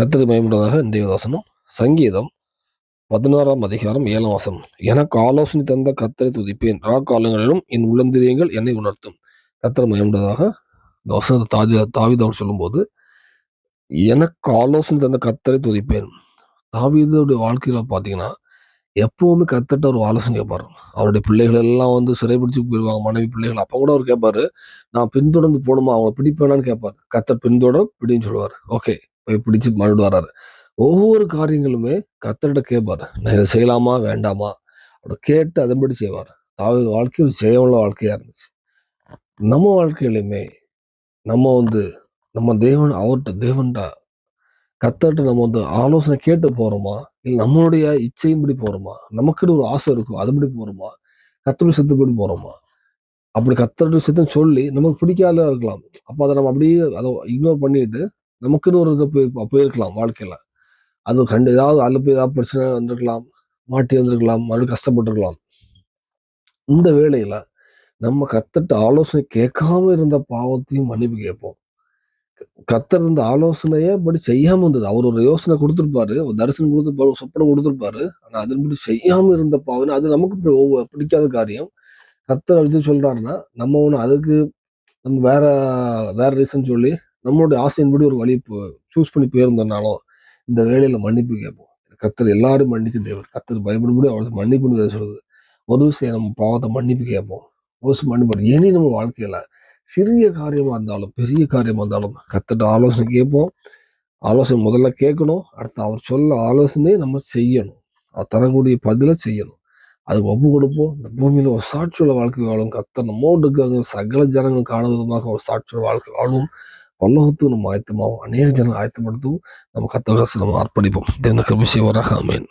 கத்திரி மயமுள்ளதாக இன்றைய வசனம் சங்கீதம் பதினாறாம் அதிகாரம் ஏழாம் வசனம். எனக்கு ஆலோசனை தந்த கத்தரை துதிப்பேன். ரா காலங்களிலும் என் உள்ளந்திரியங்கள் என்னை உணர்த்தும். கத்திர மயமுள்ளதாக இந்த வசனத்தை தாதி தாவிதவர் சொல்லும்போது எனக்கு ஆலோசனை தந்த கத்தரை துதிப்பேன். தாவிதோடைய வாழ்க்கையில் பார்த்தீங்கன்னா எப்பவுமே கத்துட்டு ஒரு ஆலோசனை கேட்பாரு அவருடைய பிள்ளைகள் எல்லாம் வந்து சிறைபிடிச்சு போயிடுவாங்க மனைவி பிள்ளைகள். அப்போ கூட அவர் கேட்பாரு நான் பின்தொடர்ந்து போகணுமா? அவங்க பிடிப்பேனான்னு கேட்பாரு கத்தர் பின்தொடர் பிடின்னு சொல்லுவார். ஓகே. போய் பிடிச்சு மறுபடியும் வராரு ஒவ்வொரு காரியங்களுமே கத்தர்கிட்ட கேட்பாரு நான் இதை செய்யலாமா? வேண்டாமா? அவர் கேட்டு அதன்படி செய்வார். தாவது வாழ்க்கை ஒரு ஜெயமுள்ள வாழ்க்கையாக இருந்துச்சு. நம்ம வாழ்க்கையிலுமே நம்ம வந்து நம்ம தேவன் அவர்கிட்ட தேவன்டா கத்தர்கிட்ட நம்ம வந்து ஆலோசனை கேட்டு போகிறோமா இல்லை நம்மளுடைய இச்சையின்படி போகிறோமா நமக்குன்னு ஒரு ஆசை இருக்கும் அதுபடி போகிறோமா கத்தருடைய சித்தப்படி போகிறோமா அப்படி கத்தருடைய சித்தம் சொல்லி நமக்கு பிடிக்காத இருக்கலாம். அப்போ அதை நம்ம அப்படியே அதை இக்னோர் பண்ணிட்டு நமக்குன்னு ஒரு இதை போய் போயிருக்கலாம் வாழ்க்கையில். அது கண்டு ஏதாவது அதில் போய் ஏதாவது பிரச்சனை வந்திருக்கலாம் மாட்டி வந்திருக்கலாம் மறுபடியும் கஷ்டப்பட்டிருக்கலாம். இந்த வேலையில் நம்ம கத்தட்ட ஆலோசனை கேட்காம இருந்த பாவத்தையும் மன்னிப்பு கேட்போம். கத்தர் இருந்த ஆலோசனையே படி செய்யாமல் இருந்தது. அவர் ஒரு யோசனை கொடுத்துருப்பாரு. ஒரு தரிசனம் கொடுத்துருப்பாரு ஒரு சொப்பனம் கொடுத்துருப்பாரு. ஆனால் அதன்படி செய்யாமல் இருந்த பாவம் அது நமக்கு ஒவ்வொரு பிடிக்காத காரியம். கத்தர் எழுதி சொல்கிறாருன்னா நம்ம ஒன்று அதுக்கு நம்ம வேற வேற ரீசன் சொல்லி நம்மளுடைய ஆசையின்படி ஒரு வழி சூஸ் பண்ணி போயிருந்தோம்னாலும் இந்த வேலையில மன்னிப்பு கேட்போம். கத்தர் எல்லாரும் மன்னிக்க தேவர் கத்தர் பயப்படும்படி அவருக்கு மன்னிப்புன்னு சொல்லுது ஒரு விஷயம் நம்ம பாவத்தை மன்னிப்பு கேட்போம். ஒரு விஷயம் மன்னிப்பு. இனி நம்ம வாழ்க்கையில சிறிய காரியமாக இருந்தாலும் பெரிய காரியமாக இருந்தாலும் கத்தட்ட ஆலோசனை கேட்போம். ஆலோசனை முதல்ல கேட்கணும். அடுத்து அவர் சொல்ல ஆலோசனையை நம்ம செய்யணும். அவர் தரக்கூடிய பதிலை செய்யணும். அது ஒப்பு கொடுப்போம். இந்த பூமியில் ஒரு சாட்சியுள்ள வாழ்க்கை வாழும் கத்தர் நம்மோடு சகல ஜனங்கள் காணும் விதமாக ஒரு சாட்சியுள்ள வாழ்க்கை வாழும். பல்லவத்துக்கு நம்ம ஆயத்தமாகும் அநேக ஜனங்கள் ஆயத்தப்படுத்தவும். நம்ம கத்தர் நம்ம அர்ப்பணிப்போம். தேவனுக்கு விஷயம் வராக அமேன்